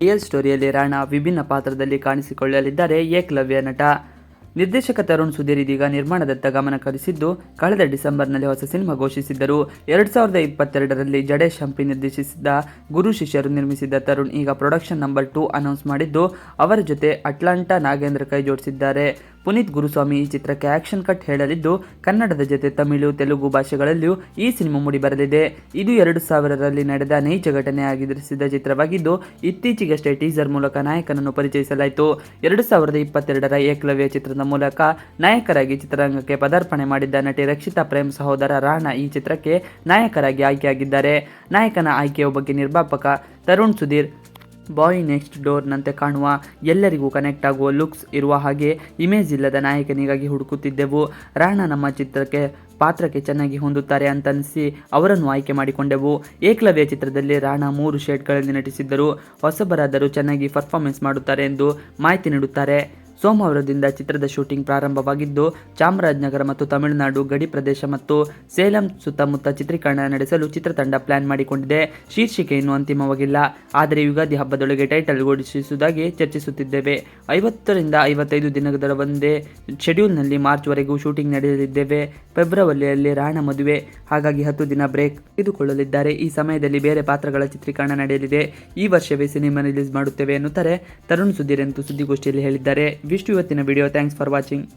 Real ಸ್ಟೋರಿಯಲ್ಲಿ Rana ವಿಭಿನ್ನ ಪಾತ್ರದಲ್ಲಿ ಕಾಣಿಸಿಕೊಳ್ಳಲಿದ್ದಾರೆ ಏಕಲವ್ಯ ನಟ. ನಿರ್ದೇಶಕ ತರುಣ್ ಸುಧೀರ್ ಇದೀಗ ನಿರ್ಮಾಣದತ್ತ ಗಮನ ಕರೆಸಿದ್ದು ಕಳೆದ ಡಿಸೆಂಬರ್ನಲ್ಲಿ ಹೊಸ ಸಿನಿಮಾ ಘೋಷಿಸಿದ್ದರು. ಎರಡ್ ಸಾವಿರದ ಇಪ್ಪತ್ತೆರಡರಲ್ಲಿ ಜಡೇಶ್ ಹಂಪಿ ನಿರ್ದೇಶಿಸಿದ್ದ ಗುರು ಶಿಷ್ಯರು ನಿರ್ಮಿಸಿದ ತರುಣ್ ಈಗ ಪ್ರೊಡಕ್ಷನ್ ನಂಬರ್ ಟೂ ಅನೌನ್ಸ್ ಮಾಡಿದ್ದು, ಅವರ ಜೊತೆ ಅಟ್ಲಾಂಟಾ ನಾಗೇಂದ್ರ ಕೈ ಜೋಡಿಸಿದ್ದಾರೆ ಪುನೀತ್ ಗುರುಸ್ವಾಮಿ ಈ ಚಿತ್ರಕ್ಕೆ ಆಕ್ಷನ್ ಕಟ್ ಹೇಳಲಿದ್ದು, ಕನ್ನಡದ ಜೊತೆ ತಮಿಳು, ತೆಲುಗು ಭಾಷೆಗಳಲ್ಲಿಯೂ ಈ ಸಿನಿಮಾ ಮೂಡಿಬರಲಿದೆ. ಇದು ಎರಡು ಸಾವಿರರಲ್ಲಿ ನಡೆದ ನೈಜ ಘಟನೆ ಆಗಿರಿಸಿದ ಚಿತ್ರವಾಗಿದ್ದು, ಇತ್ತೀಚೆಗಷ್ಟೇ ಟೀಸರ್ ಮೂಲಕ ನಾಯಕನನ್ನು ಪರಿಚಯಿಸಲಾಯಿತು. ಎರಡು ಸಾವಿರದ ಇಪ್ಪತ್ತೆರಡರ ಏಕಲವ್ಯ ಚಿತ್ರದ ಮೂಲಕ ನಾಯಕರಾಗಿ ಚಿತ್ರರಂಗಕ್ಕೆ ಪದಾರ್ಪಣೆ ಮಾಡಿದ್ದ ನಟಿ ರಕ್ಷಿತಾ ಪ್ರೇಮ್ ಸಹೋದರ ರಾಣಾ ಈ ಚಿತ್ರಕ್ಕೆ ನಾಯಕರಾಗಿ ಆಯ್ಕೆಯಾಗಿದ್ದಾರೆ. ನಾಯಕನ ಆಯ್ಕೆಯ ಬಗ್ಗೆ ನಿರ್ಮಾಪಕ ತರುಣ್ ಸುಧೀರ್ ಬಾಯ್ ನೆಕ್ಸ್ಟ್ ಡೋರ್ನಂತೆ ಕಾಣುವ ಎಲ್ಲರಿಗೂ ಕನೆಕ್ಟ್ ಆಗುವ ಲುಕ್ಸ್ ಇರುವ ಹಾಗೆ ಇಮೇಜ್ ಇಲ್ಲದ ನಾಯಕನಿಗಾಗಿ ಹುಡುಕುತ್ತಿದ್ದೆವು. ರಾಣಾ ನಮ್ಮ ಚಿತ್ರಕ್ಕೆ, ಪಾತ್ರಕ್ಕೆ ಚೆನ್ನಾಗಿ ಹೊಂದುತ್ತಾರೆ ಅಂತ ಅನಿಸಿ ಅವರನ್ನು ಆಯ್ಕೆ ಮಾಡಿಕೊಂಡೆವು. ಏಕಲವ್ಯ ಚಿತ್ರದಲ್ಲಿ ರಾಣಾ ಮೂರು ಶೇಡ್ಗಳಲ್ಲಿ ನಟಿಸಿದ್ದರು. ಹೊಸಬರಾದರೂ ಚೆನ್ನಾಗಿ ಪರ್ಫಾರ್ಮೆನ್ಸ್ ಮಾಡುತ್ತಾರೆ ಎಂದು ಮಾಹಿತಿ ನೀಡುತ್ತಾರೆ. ಸೋಮವಾರದಿಂದ ಚಿತ್ರದ ಶೂಟಿಂಗ್ ಪ್ರಾರಂಭವಾಗಿದ್ದು, ಚಾಮರಾಜನಗರ ಮತ್ತು ತಮಿಳುನಾಡು ಗಡಿ ಪ್ರದೇಶ ಮತ್ತು ಸೇಲಂ ಸುತ್ತಮುತ್ತ ಚಿತ್ರೀಕರಣ ನಡೆಸಲು ಚಿತ್ರತಂಡ ಪ್ಲಾನ್ ಮಾಡಿಕೊಂಡಿದೆ. ಶೀರ್ಷಿಕೆ ಇನ್ನೂ ಅಂತಿಮವಾಗಿಲ್ಲ. ಆದರೆ ಯುಗಾದಿ ಹಬ್ಬದೊಳಗೆ ಟೈಟಲ್ ಘೋಷಿಸುವುದಾಗಿ ಚರ್ಚಿಸುತ್ತಿದ್ದೇವೆ. ಐವತ್ತರಿಂದ ಐವತ್ತೈದು ದಿನಗಳ ಒಂದೇ ಶೆಡ್ಯೂಲ್ನಲ್ಲಿ ಮಾರ್ಚ್ವರೆಗೂ ಶೂಟಿಂಗ್ ನಡೆಯಲಿದ್ದೇವೆ. ಫೆಬ್ರವರಿಯಲ್ಲಿ ರಾಣ ಮದುವೆ. ಹಾಗಾಗಿ ಹತ್ತು ದಿನ ಬ್ರೇಕ್ ತೆಗೆದುಕೊಳ್ಳಲಿದ್ದಾರೆ. ಈ ಸಮಯದಲ್ಲಿ ಬೇರೆ ಪಾತ್ರಗಳ ಚಿತ್ರೀಕರಣ ನಡೆಯಲಿದೆ. ಈ ವರ್ಷವೇ ಸಿನಿಮಾ ರಿಲೀಸ್ ಮಾಡುತ್ತೇವೆ ಎನ್ನುತ್ತಾರೆ ತರುಣ್ ಸುಧೀರ್ ಎಂದು ಸುದ್ದಿಗೋಷ್ಠಿಯಲ್ಲಿ ಹೇಳಿದ್ದಾರೆ. wish you a thin video. Thanks for watching.